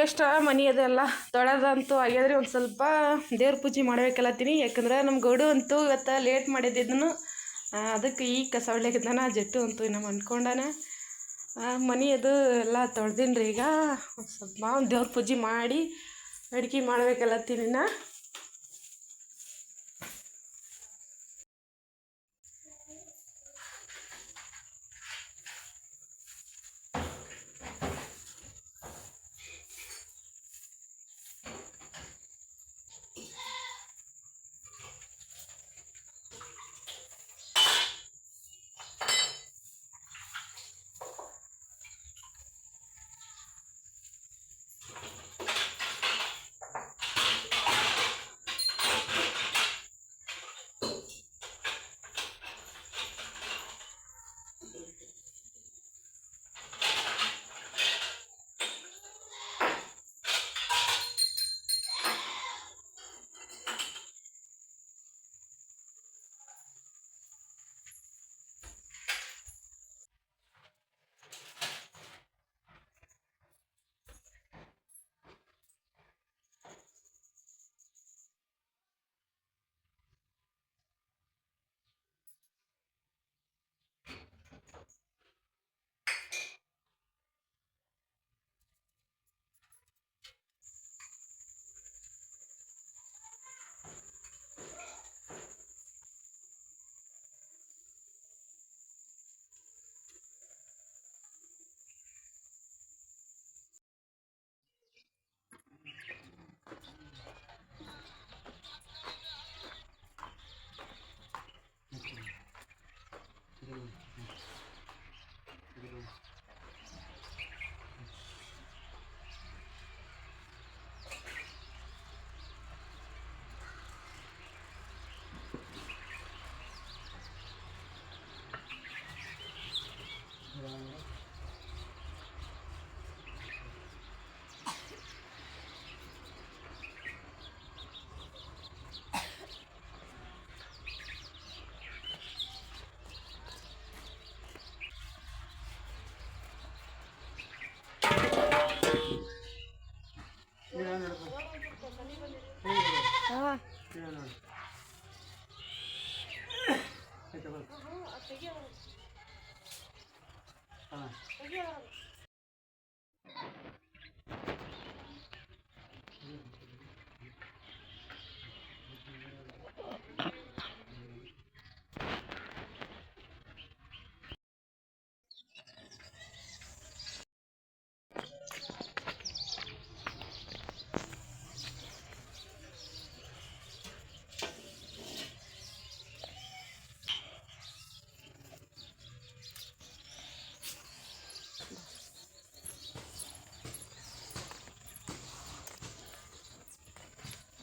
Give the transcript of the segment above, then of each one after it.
ಈಗಷ್ಟ ಮನೆ ಅದೆಲ್ಲ ತೊಳೆದಂತೂ ಆಗ್ಯದ್ರಿ, ಒಂದು ಸ್ವಲ್ಪ ದೇವ್ರ ಪೂಜೆ ಮಾಡ್ಬೇಕಲ್ಲತ್ತೀನಿ. ಯಾಕಂದ್ರೆ ನಮ್ಮ ಗೌಡು ಅಂತೂ ಇವತ್ತು ಲೇಟ್ ಮಾಡಿದ್ದನ್ನು ಅದಕ್ಕೆ ಈ ಕಸ ಹೊಡ್ಲಿಕ್ಕಿದ್ದಾನ ಜಟ್ಟು ಅಂತೂ ನಮ್ಮ ಅನ್ಕೊಂಡಾನ ಮನೆ ಅದು ಎಲ್ಲ ತೊಳೆದಿನ್ರಿ ಈಗ. ಒಂದು ಸ್ವಲ್ಪ ದೇವ್ರ ಪೂಜೆ ಮಾಡಿ ಅಡ್ಗೆ ಮಾಡ್ಬೇಕಲ್ಲತ್ತೀನಿ ನಾ.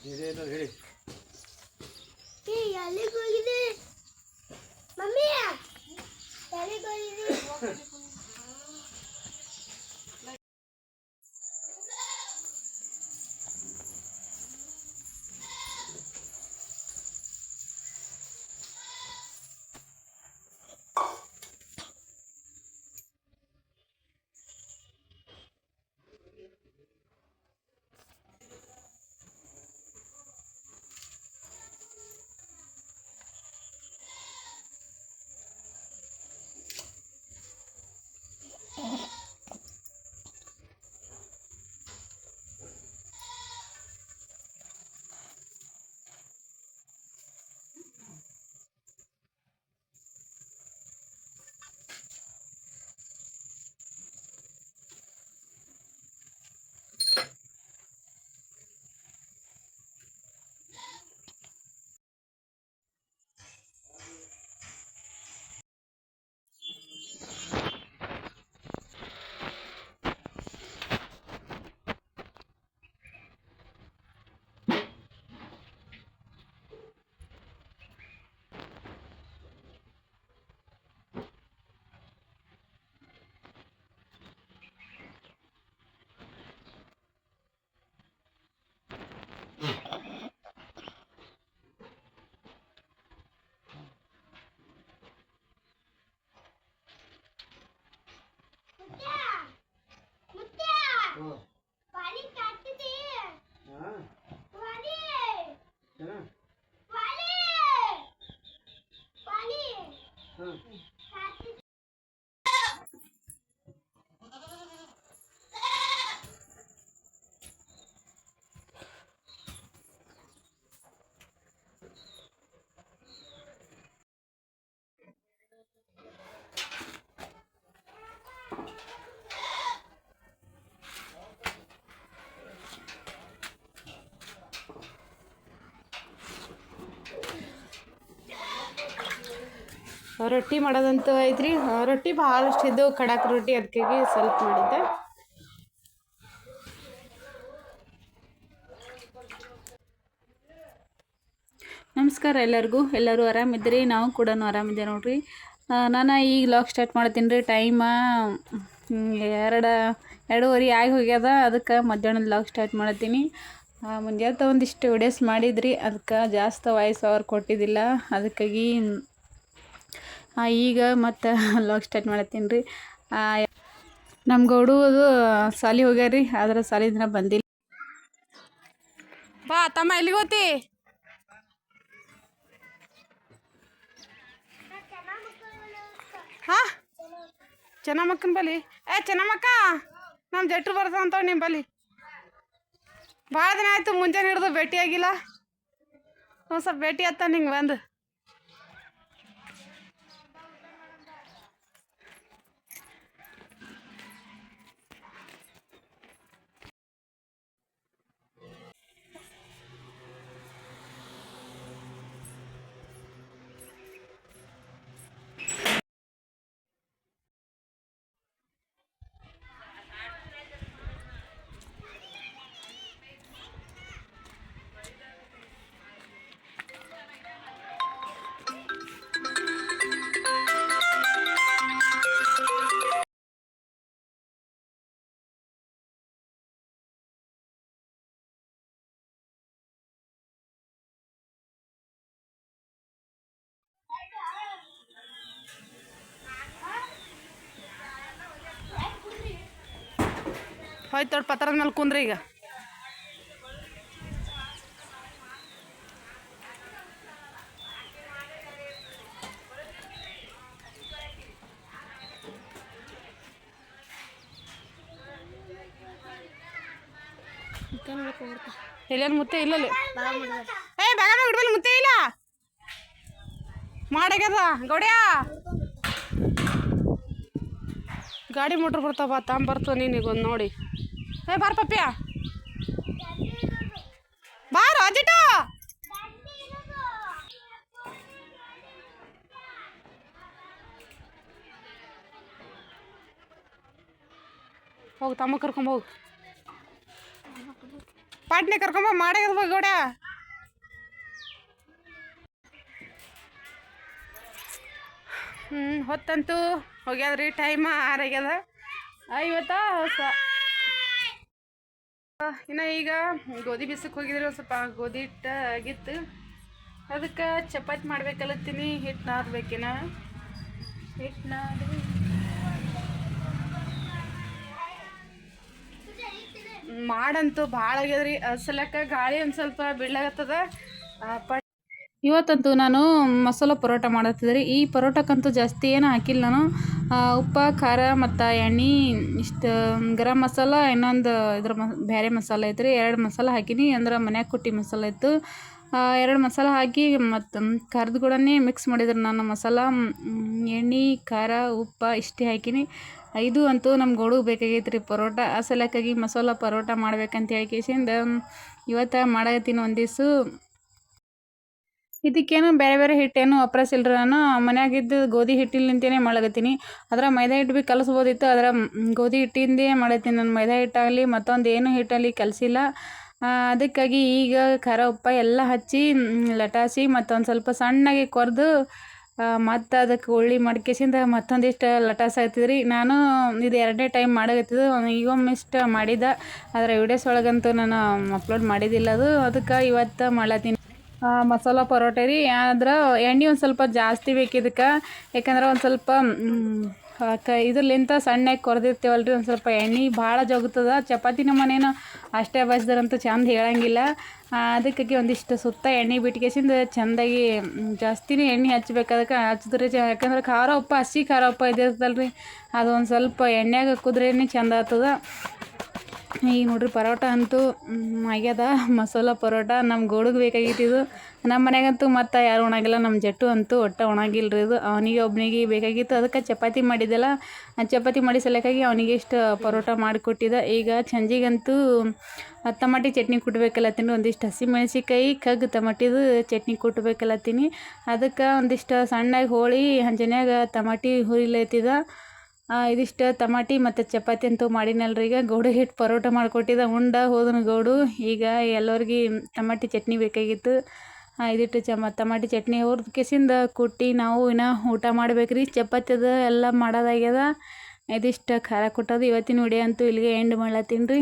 ಇದೇನು ಹೇಳಿ? ಎಲ್ಲಿಗೆ ಹೋಗಿದೆ ಮಮ್ಮಿ ಎಲ್ಲಿಗೆ ಹೋಗಿದೆ ರೊಟ್ಟಿ ಮಾಡೋದಂತೂ ಐತ್ರಿ. ರೊಟ್ಟಿ ಭಾಳಷ್ಟು ಇದ್ದವು ಖಡಕ್ ರೊಟ್ಟಿ ಅದಕ್ಕಾಗಿ ಸ್ವಲ್ಪ ಮಾಡಿದ್ದೆ. ನಮಸ್ಕಾರ ಎಲ್ಲರಿಗೂ. ಎಲ್ಲರೂ ಆರಾಮಿದ್ದೀರಿ ನಾವು ಕೂಡ ಆರಾಮಿದ್ದೇವೆ ನೋಡ್ರಿ. ನಾನು ಈಗ ಲಾಗ್ ಸ್ಟಾರ್ಟ್ ಮಾಡ್ತೀನಿ ರೀ. ಟೈಮ ಎರಡು, ಎರಡೂವರೆ ಆಗಿ ಹೋಗ್ಯದ. ಅದಕ್ಕೆ ಮಧ್ಯಾಹ್ನದ ಲಾಗ್ ಸ್ಟಾರ್ಟ್ ಮಾಡ್ತೀನಿ. ಮುಂಜಾನೆ ಒಂದಿಷ್ಟು ವಿಡಿಯೋಸ್ ಮಾಡಿದ್ರಿ. ಅದಕ್ಕೆ ಜಾಸ್ತಿ ವಾಯ್ಸ್ ಅವ್ರು ಕೊಟ್ಟಿದ್ದಿಲ್ಲ. ಅದಕ್ಕಾಗಿ ಈಗ ಮತ್ತು ಲಾಗ್ ಸ್ಟಾರ್ಟ್ ಮಾಡತ್ತೀನಿ ರೀ. ನಮ್ಮ ಗೌಡು ಸಾಲಿ ಹೋಗ್ಯಾರ ರೀ, ಆದ್ರೆ ಸಾಲಿ ದಿನ ಬಂದಿಲ್ಲ ಬಾ, ತಮ್ಮ ಎಲ್ಲಿಗೆ ಹೋತಿ? ಹಾ? ಚೆನ್ನಮ್ಮಕ್ಕನ ಬಲಿ ಏ, ಚೆನ್ನಮ್ಮಕ್ಕ ನಮ್ಮ ಜಟ್ರು ಬರ್ತಾವ ಅಂತ ನಿಮ್ಮ ಬಲಿ ಭಾಳ ದಿನ ಆಯ್ತು, ಮುಂಜಾನೆ ಹಿಡಿದು ಭೇಟಿಯಾಗಿಲ್ಲ ಒಂದು ಸ್ವಲ್ಪ ಭೇಟಿ ಆತ ನಿಂಗೆ ಬಂದು. ಹೋಯ್ತು ಪತ್ರದ ಮೇಲೆ ಕುಂದ್ರಿ ಈಗ. ಎಲ್ಲೇನು ಮುತ್ತೆ? ಇಲ್ಲ ಏ, ಬೇಗ ಬಿಡ್ಬಲ್ಲಿ ಮುತ್ತೆ, ಇಲ್ಲ. ಮಾಡಾಗ್ಯದ. ಗೌಡ್ಯಾ. ಗಾಡಿ ಮೋಟ್ರ್ ಬರ್ತಾವ ತಾಂಬರ್ತಾವ ನೀನಿಗೊಂದು ನೋಡಿ. ಏ, ಬಾರ ಪಪ್ಪಿಯ. ಬಾರ, ಅಜಿಟ. ಹೋಗು, ತಮ್ಮ ಕರ್ಕೊಂಬ ಹೋಗು. ಪಾಟ್ನೆ ಕರ್ಕೊಂಬ ಮಾಡಾಗ್ಯದ ಗೋಡ ಹ್ಞೂ ಹೊತ್ತಂತೂ ಹೋಗ್ಯಾದ್ರಿ ಟೈಮ ಆರಾಗ್ಯದ. ಇವತ್ತ ಸ ಇನ್ನು ಈಗ ಗೋಧಿ ಬಿಸಕ್ಕೆ ಹೋಗಿದ್ರೆ ಸ್ವಲ್ಪ ಗೋಧಿ ಹಿಟ್ಟು ಆಗಿತ್ತು. ಅದಕ್ಕೆ ಚಪಾತಿ ಮಾಡ್ಬೇಕಲ್ಲತ್ತೀನಿ ಹಿಟ್ಟು ನಾದಬೇಕಿನ ಹಿಟ್ಟು ನಾದಿ ಮಾಡಂತೂ ಭಾಳ ಆಗ್ಯದ್ರಿ, ಅಸಲಕ್ಕ ಗಾಳಿ ಒಂದು ಸ್ವಲ್ಪ ಬೀಳಾಗತ್ತದ ಇವತ್ತಂತೂ ನಾನು ಮಸಾಲೆ ಪರೋಟ ಮಾಡತ್ತಿದ್ರಿ ಈ ಪರೋಟಕ್ಕಂತೂ ಜಾಸ್ತಿ ಏನು ಹಾಕಿಲ್ಲ ನಾನು. ಉಪ್ಪು, ಖಾರ ಮತ್ತು ಎಣ್ಣೆ ಇಷ್ಟು, ಗರಂ ಮಸಾಲ, ಇನ್ನೊಂದು ಇದ್ರ ಮ ಬೇರೆ ಮಸಾಲ ಐತ್ರಿ ಎರಡು ಮಸಾಲ ಹಾಕೀನಿ, ಅಂದ್ರೆ ಮನ್ಯಾಗ ಕುಟ್ಟಿ ಮಸಾಲ ಇತ್ತು. ಎರಡು ಮಸಾಲೆ ಹಾಕಿ ಮತ್ತು ಖಾರದ ಕೂಡನೇ ಮಿಕ್ಸ್ ಮಾಡಿದ್ರು ನಾನು ಮಸಾಲ. ಎಣ್ಣೆ, ಖಾರ, ಉಪ್ಪು ಇಷ್ಟೇ ಹಾಕೀನಿ. ಇದು ಅಂತೂ ನಮ್ಮ ಗೋಡು ಬೇಕಾಗೈತೆ ರೀ ಪರೋಟ. ಆ ಸಲಕ್ಕಾಗಿ ಮಸಾಲ ಪರೋಟ ಮಾಡ್ಬೇಕಂತ ಹೇಳಿ ಕೇಸಿಂದ ಇವತ್ತು ಮಾಡತ್ತೀನಿ ಒಂದು ದಿವ್ಸ. ಇದಕ್ಕೇನು ಬೇರೆ ಬೇರೆ ಹಿಟ್ಟೇನು ಅಪ್ರಸ್ ನಾನು. ಮನ್ಯಾಗಿದ್ದು ಗೋಧಿ ಹಿಟ್ಟಿಲಿಂತೇನೆ ಮಾಡಕತ್ತೀನಿ. ಅದರ ಮೈದಾ ಹಿಟ್ಟು ಭೀ ಕಲಿಸ್ಬೋದಿತ್ತು. ಅದರ ಗೋಧಿ ಹಿಟ್ಟಿಂದೇ ಮಾಡತ್ತೀನಿ ನಾನು. ಮೈದಾ ಹಿಟ್ಟಾಗಲಿ ಮತ್ತೊಂದು ಏನು ಹಿಟ್ಟಲ್ಲಿ ಕಲಸಿಲ್ಲ. ಅದಕ್ಕಾಗಿ ಈಗ ಖಾರ ಉಪ್ಪ ಎಲ್ಲ ಹಚ್ಚಿ ಲಟಾಸಿ ಮತ್ತೊಂದು ಸ್ವಲ್ಪ ಸಣ್ಣಗೆ ಕೊರೆದು ಮತ್ತು ಅದಕ್ಕೆ ಉಳ್ಳಿ ಮಡ್ಕೇಸಿಂದ ಮತ್ತೊಂದಿಷ್ಟು ಲಟಾಸ್ ನಾನು ಇದು ಎರಡನೇ ಟೈಮ್ ಮಾಡಕತ್ತಿದ್ದು. ಈಗ ಇಷ್ಟು ಮಾಡಿದ ಅದರ ವಿಡಿಯೋಸ್ ಒಳಗಂತೂ ನಾನು ಅಪ್ಲೋಡ್ ಮಾಡಿದ್ದಿಲ್ಲ ಅದು. ಅದಕ್ಕೆ ಇವತ್ತು ಮಾಡ್ಲತ್ತೀನಿ. ಮಸಾಲ ಪರೋಟ ರೀ. ಆದ್ರೆ ಎಣ್ಣೆ ಒಂದು ಸ್ವಲ್ಪ ಜಾಸ್ತಿ ಬೇಕು ಇದಕ್ಕೆ. ಯಾಕಂದ್ರೆ ಒಂದು ಸ್ವಲ್ಪ ಕ, ಇದ್ರಲಿಂತ ಸಣ್ಣಗೆ ಕೊರೆದಿರ್ತೀವಲ್ಲ ರೀ ಒಂದು ಸ್ವಲ್ಪ ಎಣ್ಣೆ ಭಾಳ ಜೋಗುತ್ತದ. ಚಪಾತಿ ನಮ್ಮನೇನು ಅಷ್ಟೇ ಬಸ್ದರಂತೂ ಚಂದ ಹೇಳಂಗಿಲ್ಲ. ಅದಕ್ಕಾಗಿ ಒಂದಿಷ್ಟು ಸುತ್ತ ಎಣ್ಣೆ ಬಿಟ್ಕೇಸಿಂದ ಚೆಂದಾಗಿ ಜಾಸ್ತಿನೇ ಎಣ್ಣೆ ಹಚ್ಬೇಕು ಅದಕ್ಕೆ ಹಚ್ಚಿದ್ರೆ ಯಾಕಂದ್ರೆ ಖಾರ ಉಪ್ಪ, ಹಸಿ ಖಾರ ಉಪ್ಪ ಇದಿರ್ತಲ್ಲ ರೀ ಅದು ಒಂದು ಸ್ವಲ್ಪ ಎಣ್ಣೆಗೆ ಕುದ್ರೇನೆ ಚಂದ ಆಗ್ತದ. ಈಗ ನೋಡ್ರಿ ಪರೋಟ ಅಂತೂ ಆಗ್ಯದ. ಮಸಾಲ ಪರೋಟ ನಮ್ಮ ಗೋಡಗೆ ಬೇಕಾಗಿತ್ತು ಇದು. ನಮ್ಮ ಮನೆಗಂತೂ ಮತ್ತು ಯಾರು ಒಣಗಿಲ್ಲ ನಮ್ಮ ಜಟ್ಟು ಅಂತೂ ಒಟ್ಟು ಒಣಗಿಲ್ಲ ರೀ ಇದು. ಅವನಿಗೆ ಒಬ್ಬನಿಗೆ ಬೇಕಾಗಿತ್ತು, ಅದಕ್ಕೆ ಚಪಾತಿ ಮಾಡಿದ್ದೆಲ್ಲ. ಚಪಾತಿ ಮಾಡಿ ಸಲಕ್ಕಾಗಿ ಅವನಿಗೆ ಇಷ್ಟು ಪರೋಟ ಮಾಡಿಕೊಟ್ಟಿದ್ದೆ ಈಗ ಸಂಜೆಗಂತೂ ಟಮಾಟಿ ಚಟ್ನಿ ಕುಟ್ಬೇಕಲ್ಲತ್ತೀನಿ. ಒಂದಿಷ್ಟು ಹಸಿಮೆಣ್ಸಿಕಾಯಿ ಕಗ್ಗು ತಮಾಟಿದು ಚಟ್ನಿ ಕುಟ್ಬೇಕಲ್ಲತ್ತೀನಿ. ಅದಕ್ಕೆ ಒಂದಿಷ್ಟು ಸಣ್ಣಗೆ ಹೋಳಿ ಹಂಚನ್ಯಾಗ ತಮಾಟಿ ಹುರಿಲತ್ತಿದ ಇದಿಷ್ಟು ಟಮಾಟಿ ಮತ್ತು ಚಪಾತಿ ಅಂತೂ ಮಾಡಿನಲ್ರಿ. ಈಗ ಗೌಡು ಹಿಟ್ಟು ಪರೋಟ ಮಾಡಿಕೊಟ್ಟಿದ್ದ ಉಂಡ ಹೋದನು ಗೌಡು. ಈಗ ಎಲ್ಲರಿಗೆ ಟಮಾಟಿ ಚಟ್ನಿ ಬೇಕಾಗಿತ್ತು. ಇದಿಟ್ಟು ಚಮ, ಟಮಾಟಿ ಚಟ್ನಿ ಅವ್ರದ್ದು ಕೆಸಿಂದ ಕುಟ್ಟಿ ನಾವು ಇನ್ನು ಊಟ ಮಾಡ್ಬೇಕ್ರಿ. ಚಪಾತಿ ಅದು ಎಲ್ಲ ಮಾಡೋದಾಗ್ಯದ. ಇದಿಷ್ಟು ಖಾರ ಕೊಟ್ಟದು ಇವತ್ತಿನ ವಿಡಿಯೋ ಅಂತೂ ಇಲ್ಲಿಗೆ ಎಂಡ್ ಮಾಡ್ಲತ್ತೀನಿ ರೀ.